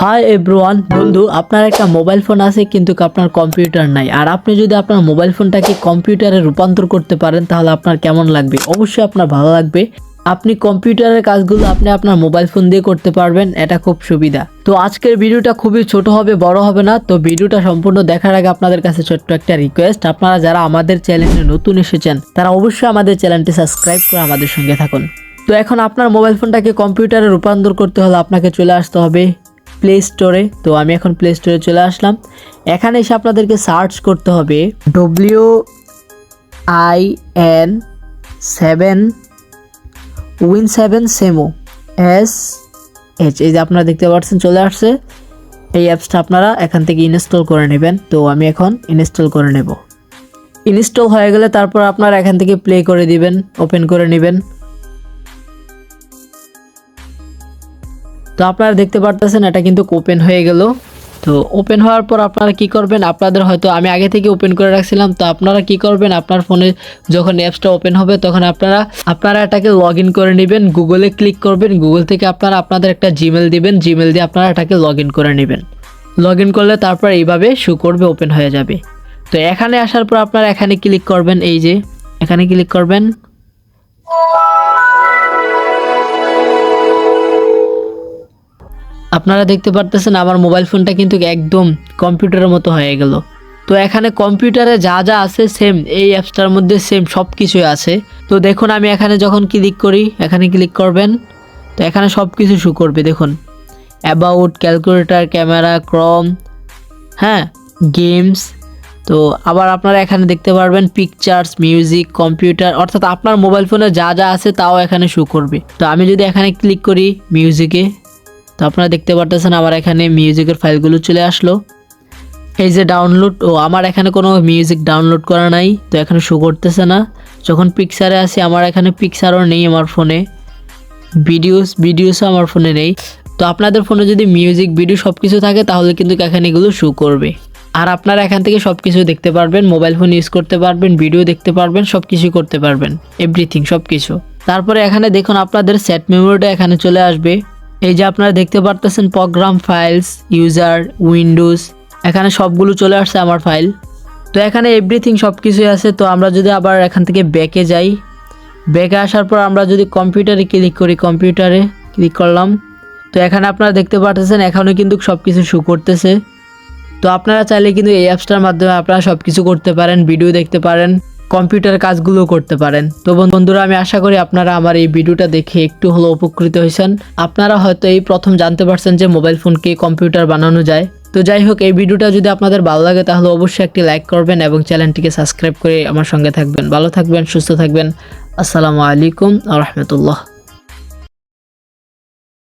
Hi everyone, বন্ধু, আপনার একটা মোবাইল ফোন আছে, কিন্তু আপনার কম্পিউটার নাই। আর আপনি যদি আপনার মোবাইল ফোনটাকে কম্পিউটারে রূপান্তর করতে পারেন, তাহলে আপনার কেমন লাগবে? অবশ্যই আপনার ভালো লাগবে। আপনি কম্পিউটারের কাজগুলো আপনি আপনার মোবাইল ফোন দিয়ে করতে পারবেন, এটা খুব সুবিধা। তো আজকের ভিডিওটা খুবই ছোট হবে, বড় হবে না। তো ভিডিওটা সম্পূর্ণ দেখার আগে আপনাদের কাছে ছোট্ট একটা রিকোয়েস্ট আপনারা যারা আমাদের চ্যানেলে নতুন এসেছেন, তারা অবশ্যই আমাদের চ্যানেলটি সাবস্ক্রাইব করে আমাদের সঙ্গে থাকুন। তো এখন আপনার মোবাইল ফোনটাকে কম্পিউটারে রূপান্তর করতে হলে আপনাকে চলে আসতে হবে। প্লে স্টোরে তো আমি এখন প্লে স্টোরে চলে আসলাম। এখানে এসে আপনাদেরকে সার্চ করতে হবে W I N seven win seven সেমো S H এই যে আপনারা দেখতে পাচ্ছেন, চলে আসছে। এই অ্যাপসটা আপনারা এখান থেকে ইনস্টল করে নেবেন। তো আমি এখন ইনস্টল করে নেব। ইনস্টল হয়ে গেলে তারপর আপনারা এখান থেকে প্লে করে দিবেন ওপেন করে নেবেন। তো আপনারা দেখতে পারতেছেন, এটা কিন্তু ওপেন হয়ে গেল। তো ওপেন হওয়ার পর আপনারা কি করবেন, আপনাদের হয়তো আমি আগে থেকে ওপেন করে রাখছিলাম, তো আপনারা কি করবেন, আপনার ফোনে যখন অ্যাপসটা ওপেন হবে, তখন আপনারা আপনারা এটাকে লগ করে নেবেন গুগলে ক্লিক করবেন গুগল থেকে আপনারা আপনাদের একটা জিমেল দিবেন জিমেল দিয়ে আপনারা এটাকে লগ করে নেবেন। লগ করলে তারপর এইভাবে শু করবে ওপেন হয়ে যাবে। তো এখানে আসার পর আপনারা এখানে ক্লিক করবেন, এই যে, এখানে ক্লিক করবেন। আপনারা দেখতে পারতেছেন আমার মোবাইল ফোনটা কিন্তু একদম কম্পিউটারের মতো হয়ে গেল। তো এখানে কম্পিউটারে যা যা আছে সেম এই অ্যাপসটার মধ্যে সেম সব কিছুই আছে। তো দেখুন আমি এখানে যখন ক্লিক করি, এখানে ক্লিক করবেন। তো এখানে সব কিছু শু করবে, দেখুন। অ্যাবাউট ক্যালকুলেটর ক্যামেরা ক্রম হ্যাঁ গেমস তো আবার আপনারা এখানে দেখতে পারবেন পিকচার্স মিউজিক কম্পিউটার অর্থাৎ আপনার মোবাইল ফোনে যা যা আছে তাও এখানে শো করবে। তো আমি যদি এখানে ক্লিক করি মিউজিকে তো আপনারা দেখতে পারতেছেন আমার এখানে মিউজিকের ফাইলগুলো চলে আসলো। এই যে ডাউনলোড ও আমার এখানে কোনো মিউজিক ডাউনলোড করা নাই, তো এখানে শো করতেছে না। যখন পিকচারে আসি, আমার এখানে পিকচারও নেই আমার ফোনে ভিডিওস ভিডিওসও আমার ফোনে নেই। তো আপনাদের ফোনে যদি মিউজিক ভিডিও সব কিছু থাকে, তাহলে কিন্তু এখানে এগুলো শো করবে। আর আপনারা এখান থেকে সব কিছু দেখতে পারবেন মোবাইল ফোন ইউজ করতে পারবেন ভিডিও দেখতে পারবেন সব কিছুই করতে পারবেন। এভরিথিং সব কিছু তারপরে এখানে দেখুন আপনাদের সেট মেমোরিটা এখানে চলে আসবে। এই যে আপনারা দেখতে পারতেছেন প্রোগ্রাম ফাইলস ইউজার উইন্ডোজ এখানে সবগুলো চলে আসছে আমার ফাইল তো এখানে এভরিথিং সব কিছুই আছে, তো আমরা যদি আবার এখান থেকে ব্যাকে যাই ব্যাকে আসার পর আমরা যদি কম্পিউটারে ক্লিক করি কম্পিউটারে ক্লিক করলাম, তো এখানে আপনারা দেখতে পারতেছেন এখানেও কিন্তু সব কিছু শু করতেছে। তো আপনারা চাইলে কিন্তু এই অ্যাপসটার মাধ্যমে আপনারা সব কিছু করতে পারেন ভিডিও দেখতে পারেন। কম্পিউটার কাজগুলো করতে পারেন। তো বন্ধুরা, আমি আশা করি আপনারা আমার এই ভিডিওটা দেখে একটু হলো উপকৃত হয়েছেন। আপনারা হয়তো এই প্রথম জানতে পারছেন যে মোবাইল ফোনকে কম্পিউটার বানানো যায়। তো যাই হোক, এই ভিডিওটা যদি আপনাদের ভালো লাগে, তাহলে অবশ্যই একটি লাইক করবেন এবং চ্যানেলটিকে সাবস্ক্রাইব করে আমার সঙ্গে থাকবেন। ভালো থাকবেন, সুস্থ থাকবেন। আসসালামু আলাইকুম রহমতুল্লাহ।